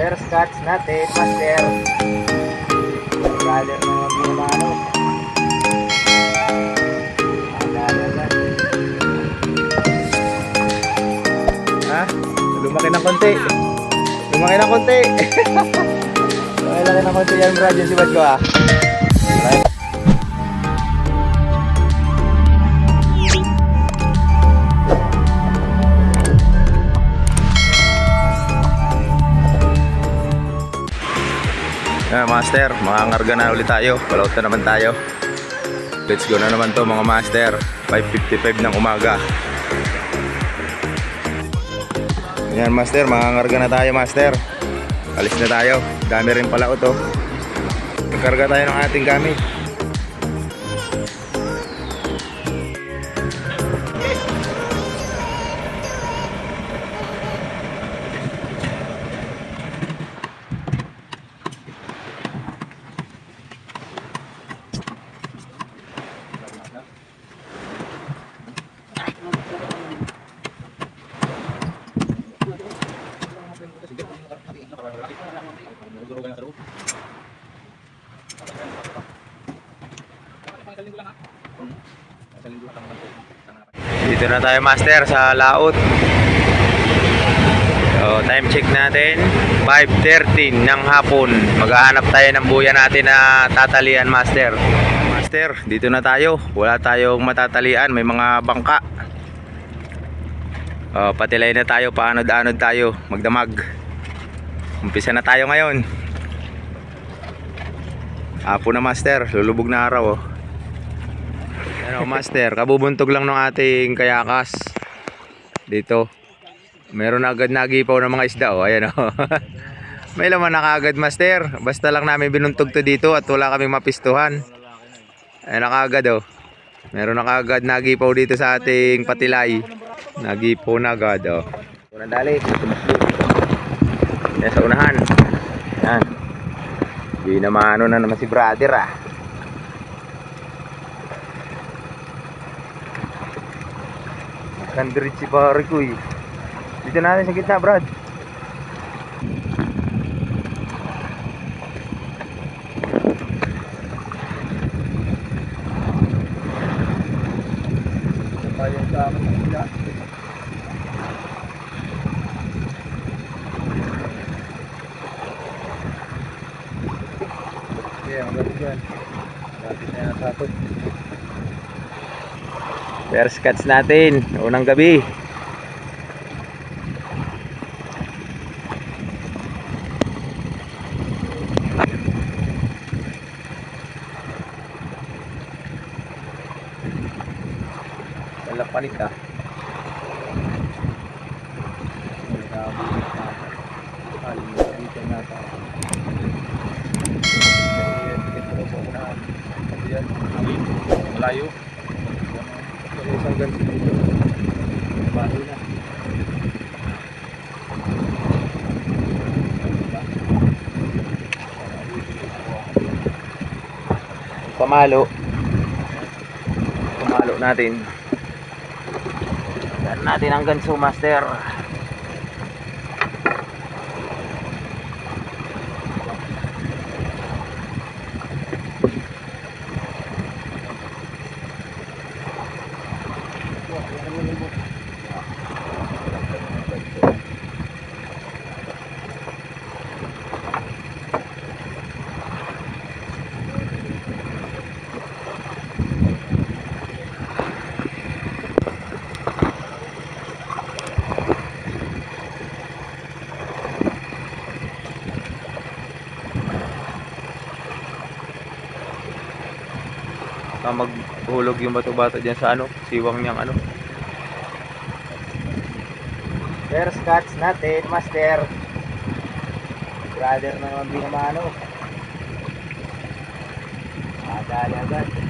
First cuts natin, master. Brother na yung pinamano. Ha? Lumaki ng konti. Lumaki ng konti. Lumaki ng konti yan, brad. Yung sibad ko ah. Yeah, master, makangarga na ulit tayo. Palaut na naman tayo. Let's go na naman to mga master. 5.55 ng umaga. Yan master, makangarga na tayo master. Alis na tayo. Dami rin pala ito. Karga tayo ng ating gamit. Dito na tayo master sa laot. So, time check natin 5.13 ng hapon. Maghahanap tayo ng buya natin na tatalian master. Master, dito na tayo. Wala tayong matatalian. May mga bangka. Oh, patilay na tayo. Paanod-anod tayo. Magdamag. Umpisa na tayo ngayon. Apo na master. Lulubog na araw oh. Ano, master, kabubuntog lang ng ating kayakas. Dito. Meron na agad nagipaw ng mga isda, oh. Ayan, oh. May laman na kaagad, master. Basta lang namin binuntog to dito at wala kaming mapistuhan. Ayan na kaagad, oh. Meron na kaagad nagipaw dito sa ating patilay. Nagipaw na agad, oh. Unang dali. Yan sa unahan. Yan. Di na maano na naman si brother, ah. Kandirit si pare ko eh. Dito natin sa gitna, Brad. Yeah, maganda dyan. Lapit na sa atin. First cuts natin, unang gabi. Wala panik ah. Malayo. Isang ganito dito. Bago na. Pamalo. Pamalo natin. Dan natin ang ganso master. Baka maghulog yung bato-bato dyan sa ano, siwang niyang ano. First cuts natin, master. Brother na naman binamano. Adali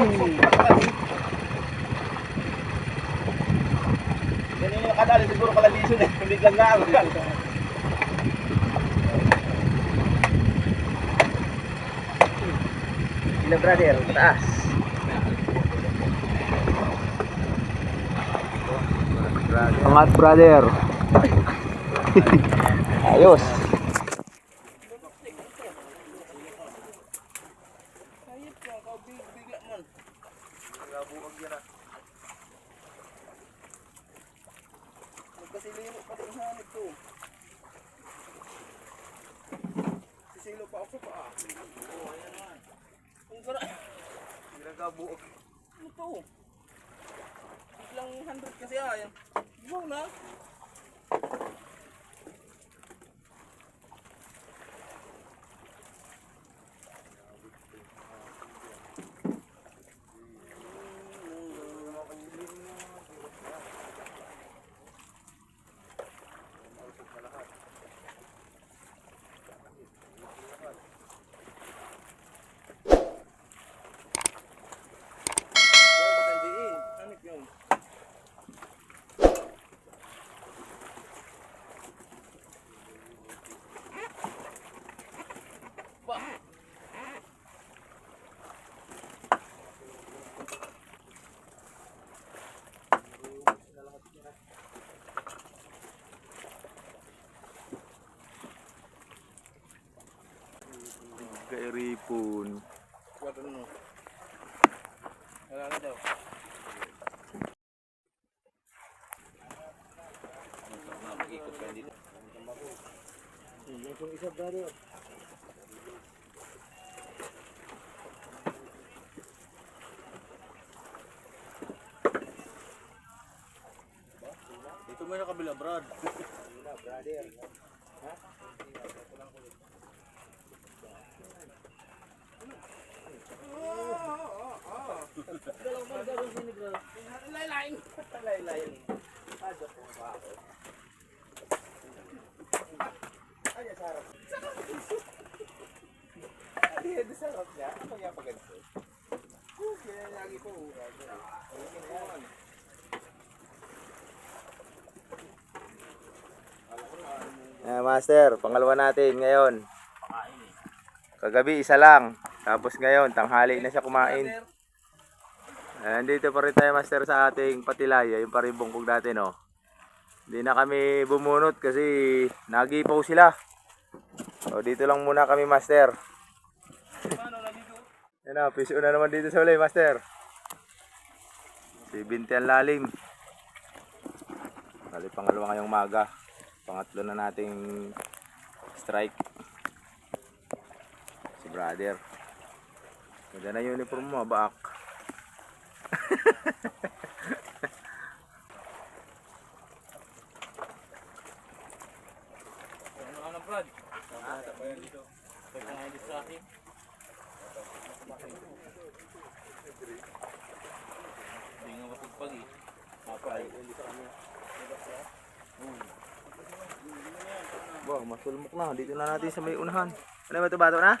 Yan yung nakadali, siguro kalabisun eh. Hindi lang nga Sila brother, mataas. Angat brother. Ayos. Magkasiliro pa sa hanip to. Sisilo pa ako sa paa. Oo, ayan naman. Kung sara. Ginagabuog. Ano to? Biglang 100 kasi ah. Ayan. Wow na. Kay Ripon. Wala na daw. Ikot ka dito. Yung isa brother. Dito mo yung kabila, Brad. Kabila, brother. Ha? Laylayin. Laylayin. Ado ko ba ako? Ay, sarap. Ay, sarap niya. Ano kaya pag ganito? Lagi ko. Eh, master, pangalawa natin ngayon. Kagabi isa lang. Tapos ngayon, tanghali na siya kumain. Eh, Nandito pa rin tayo master sa ating patilaya, yung paribong kog natin oh. Hindi na kami bumunot kasi nagipaw sila. So dito lang muna kami master. Yan na, piso na naman dito sa uli master. 70 ang lalim. Bali pangalawa ngayong maga. Pangatlo na nating strike. Si brother. Ganda na yung uniform mo, baak. Ano ka na, Brad? Ah, tapayan dito. Pwede nga dito sa akin. Hindi nga mapagpag eh. Papay. Wow, masulmok na. Dito na natin sa may unahan. Ano ba ito, bato na?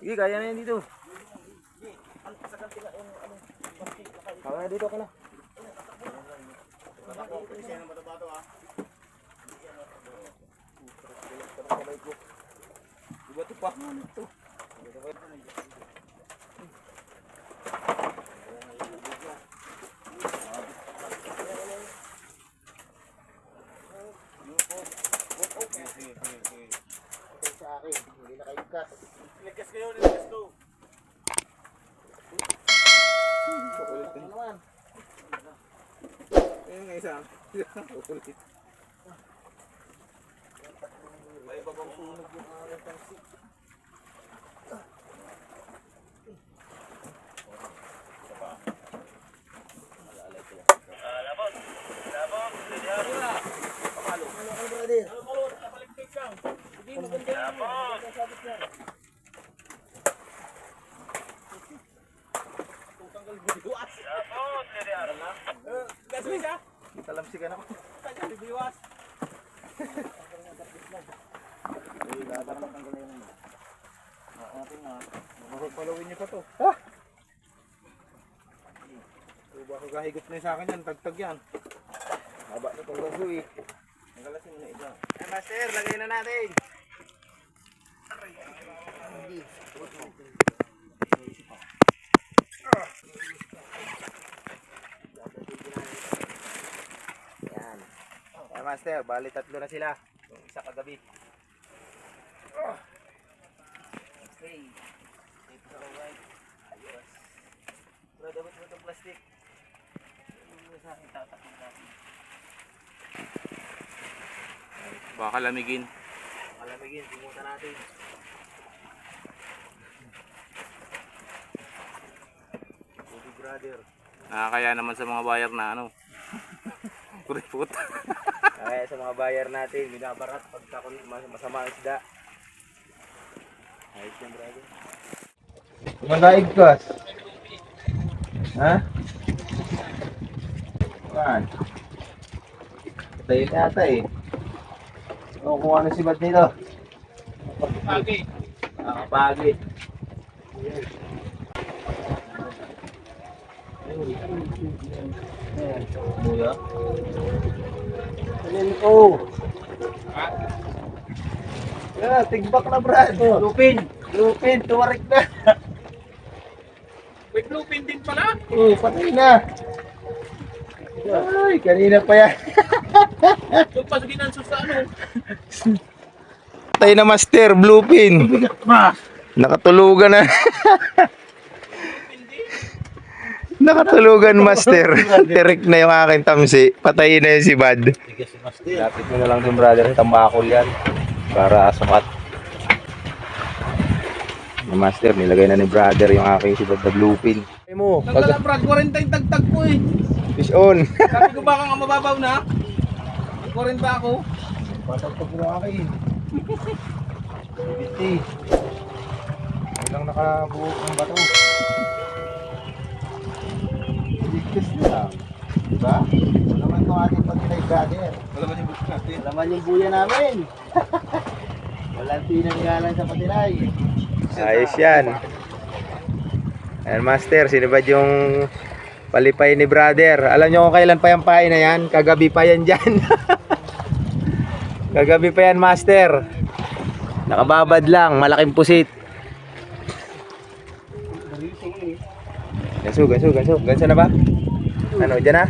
Sige, kaya na yan dito. Na dito ka na. Iba ito pa. sa akin, hindi na kayo cut. Nagkas kayo, nagkas ko. Ano naman? Nga isa. Ulit. May babang sunog yung aking tansi. Ano ka brother? Gasli ka? Talamsi ka na. Tagal biwas. Mapapalawin niyo pa to. Ha? So baka kahigop na sa akin yan, tagtag yan. Haba na itong gaso eh. Nagalasin mo na isa. Eh, master, lagay na natin. Yan. Eh, master, bali tatlo na sila. Yung isa kagabi. Okay. Ito sa right. Ayos. Bro, dapat mo itong plastic. Yung sa akin, tatakot natin. Baka lamigin. Pumunta natin. Brother. Nakakaya naman sa mga buyer na ano. Kuripot. Kaya sa mga bayar natin, binabarat pagka masama ang isda. Ayos yan, brother. Kumanaig ka. Ha? Yan. Tayo na ata eh. O kung ano si Bad nito. Pagi. Nakakapagi. Buya. Alin ko. Yeah, tigbak na brad. Lupin. Lupin, tuwarik na. May bluepin din pala. Oh, patay na. Ay, kanina pa yan. Yung pa sa ginanso sa ano. Patay na master, bluepin. Nakatulugan na. Nakatulugan master. Tirik na yung aking tamsi. Patayin na yun si Bad. Lapit mo na lang din brother. Tambakol yan. Para sukat. Yung master, nilagay na ni brother yung aking si Bad na bluepin. Ay mo, Nagdala brad, 40 yung tagtag ko eh. fish on. Sabi ko baka nga mababaw na. 40 ako. Patagpag mo akin. Biti. Walang nakabuo ng bato. Ligtas na. Diba? Naman itong ating pag-inay brother. Wala man yung book natin. Laman yung buya namin. Walang tinanggalan sa patinay. Ayos yan. Ayan master, sinibad yung palipay ni brother. Alam nyo kung kailan pa yung pain na yan? Kagabi pa yan dyan. Kagabi pa yan master. Nakababad lang, malaking pusit. Ganso, ganso, ganso. Ganso na ba? Ano, dyan na?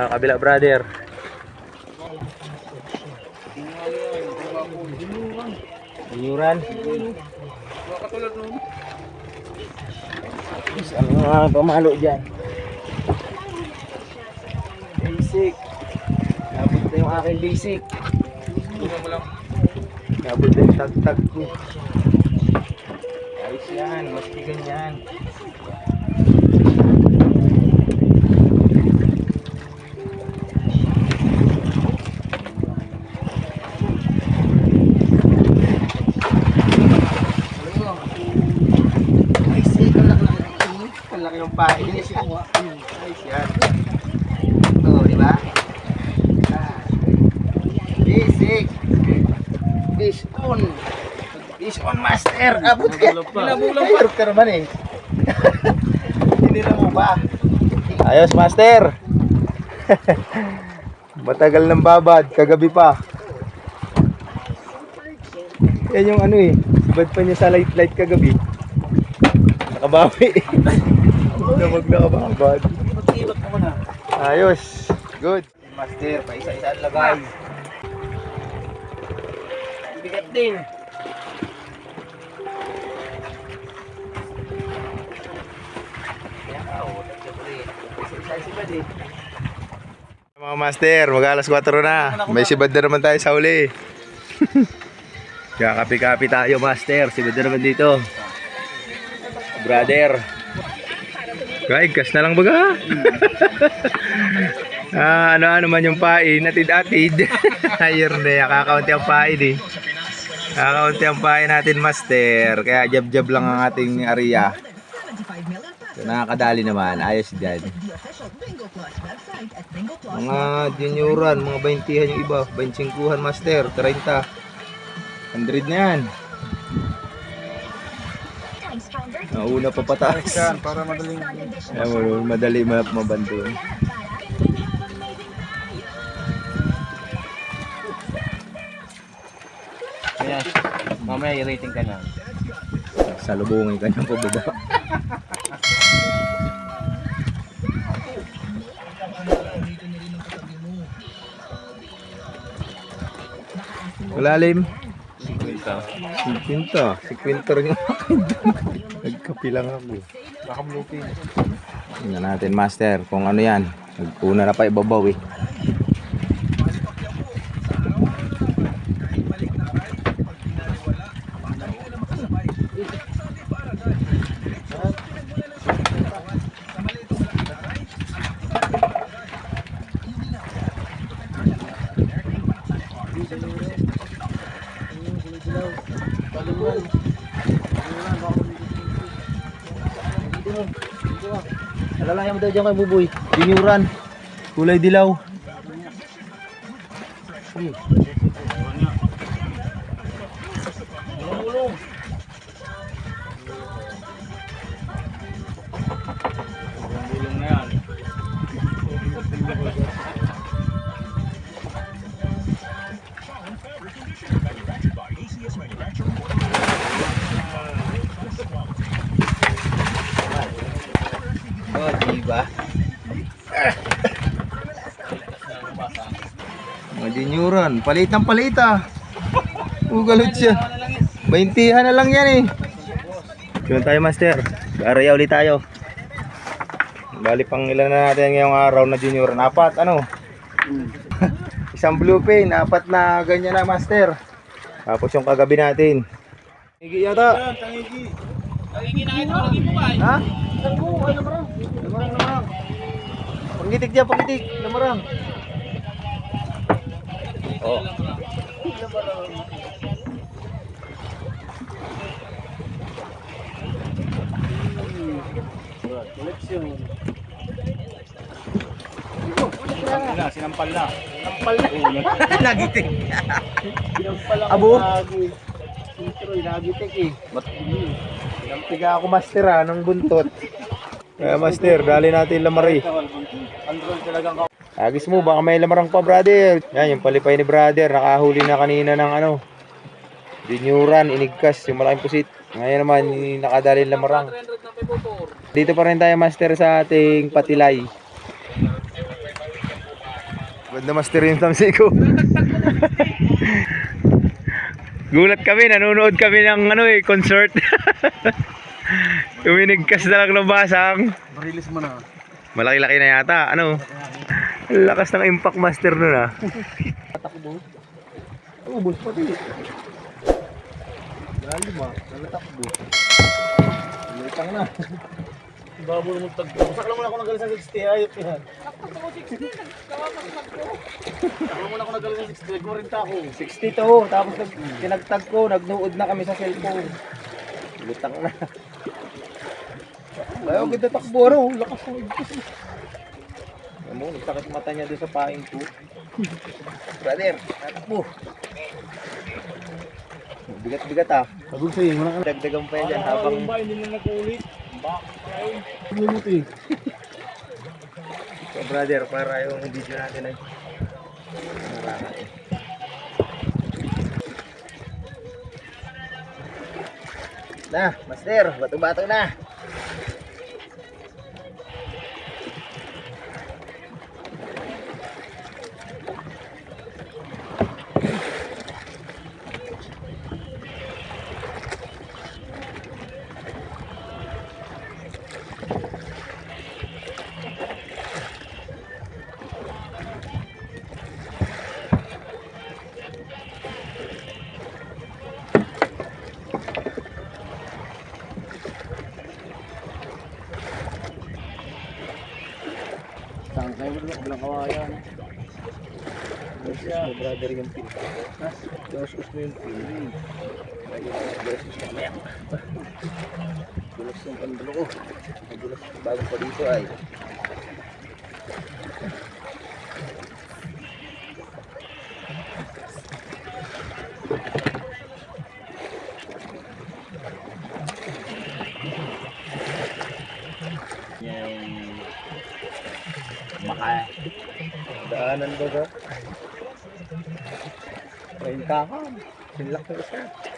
Ah, kabila brother. Inyuran. Katulad nung. Ano mga pamalo dyan? Basic. Nabot na yung aking basic. Nabot na yung tag-tag ko. Ayos yan, maski ganyan. Ay, sick. Ang laki ng Ang laki ng pain. Ayos yan. Oo, di ba? Ah. Basic. Fish on. Fish on master. Abot ka. Bilabulang pa. Hirap ka naman eh. Hindi na mo ba? Ayos, master. Matagal ng babad, kagabi pa. Yan yung ano eh, sibad pa niya sa light light kagabi. Nakabawi. Damag nakababad. Mag-ibak mo na. Ayos. Good. Master, pa isa-isa ang lagay. Bigat din. Mga master, mag alas 4 na. May sibad na naman tayo sa uli. Kakapi-kapi tayo master. Sibad na naman dito. Brother. Guys, gas na lang baga. ah, ano ano man yung pain, atid-atid. Ayun na, kakaunti ang pain eh. Kakaunti ang pain natin master. Kaya jab-jab lang ang ating area. So, nakakadali naman. Ayos dyan. Mga junioran, mga 20 yung iba, 25 master, 30. 100 na yan. Nauna pa pataas. Para madaling. Ayan madali ma mabanto. Ayan. Mamaya i-rating ka na. Salubungin kanyang pababa. Malalim. 50. 50. 50 rin yung Nagkapilang ako. Baka blue Tingnan natin master kung ano yan. Nagpuna na pa ibabaw eh. Alalayan mo daw dyan kay Buboy. Dinuran. Kulay dilaw. Oh, diba? Mga dinyuran. Palitang palita. Ugalot siya. Baintihan na lang yan eh. Yun tayo master. Araya ulit tayo. Bali pang ilan na natin ngayong araw na dinyuran. Apat ano? Isang blue pain. Apat na ganyan na master. Tapos yung kagabi natin. Higi yata. Ha? Tanggo, ay namarang. Namarang, namarang. Pangitik dyan, pangitik. Namarang. Oh. Koleksyon. na, sinampal na. Nampal na. Nagiting. Nampal ang Abo? lagi. Intro, inagitik eh. Piga ako master ha, ng buntot. Kaya master, dali natin lamari. Talagang ka. Agis mo, baka may lamarang pa brother. Yan, yung palipay ni brother, nakahuli na kanina ng ano. Dinyuran, inigkas, yung malaking pusit. Ngayon naman, yung nakadali ng lamarang. Dito pa rin tayo master sa ating patilay. Ganda master yung tamsi. Gulat kami, nanonood kami ng ano eh, concert. Uminigkas na lang ng basang. Marilis mo na. Malaki-laki na yata. Ano? Ang Lakas ng impact master nun ah. Tatakbo. Ubus pati. Lalim ah. Nalatakbo. Lutang na. Babo naman tagpo. Saklang mo na ako ng galing sa 60. Ayot yan. Saklang mo na ako ng galing sa 60. Nagkurinta ako. 62. Tapos nag, tinagtag ko, nagnuod na kami sa cellphone. Lutang na. Ayaw ganda takbo ano. Lakas ng igpas. Alam mo, nagsakit mata niya doon sa paing ko. Brother, natakbo. Bigat-bigat ah. Pagod sa'yo. Wala ka na. Dagdagan pa yan dyan habang hindi na nakulit. Bumuti. So brother, para yung video natin ay Nararat. Na, master, bato-bato na. Saan kayo mo Walang kawayan. So brother yung pin. Dasos mo yung pili. Dulas yung pandulo ko. Dulas bago pa dito ay. Daanan ba ba? Train ka ka. Sinlak na isa.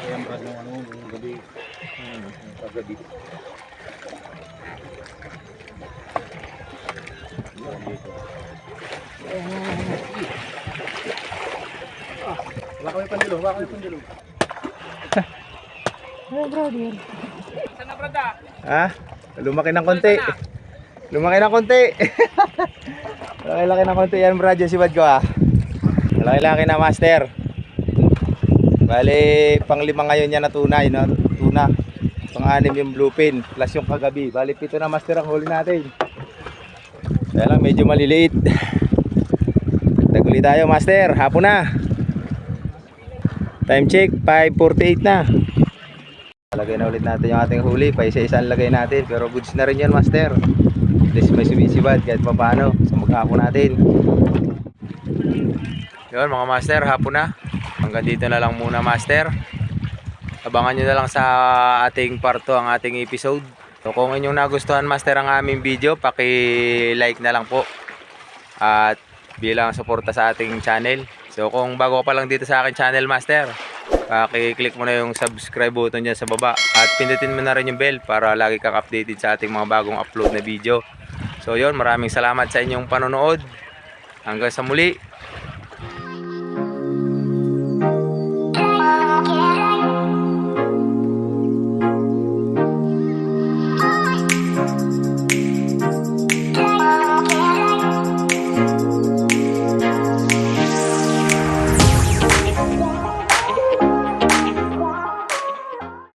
Kaya ang brad ng ano, yung gabi. Yung kagabi. Yan dito. Ah, Wala kami pandilo, wala kami pandilo. Ha? Lumaki ng konti. Lumaki ng konti. Laki-laki ng konti yan, brad. Yung sibad ah. Laki-laki na, master. Bali, pang lima ngayon yan na tuna, yun, no? tuna. Pang anim yung bluefin, plus yung kagabi. Bali, pito na master ang huli natin. Kaya lang, medyo maliliit. Dagdag ulit tayo, master. Hapon na. Time check, 5.48 na. Lagay na ulit natin yung ating huli. Pa isa-isa ang lagay natin. Pero goods na rin yan, master. At least may sumisibad kahit pa paano sa maghapon natin. Yun mga master, hapon na. Hanggang dito na lang muna master. Abangan nyo na lang sa ating parto ang ating episode. So kung inyong nagustuhan master ang aming video, paki-like na lang po. At bilang suporta sa ating channel. So kung bago pa lang dito sa aking channel master, paki-click mo na yung subscribe button dyan sa baba. At pindutin mo na rin yung bell para lagi kang updated sa ating mga bagong upload na video. So yun, maraming salamat sa inyong panonood. Hanggang sa muli.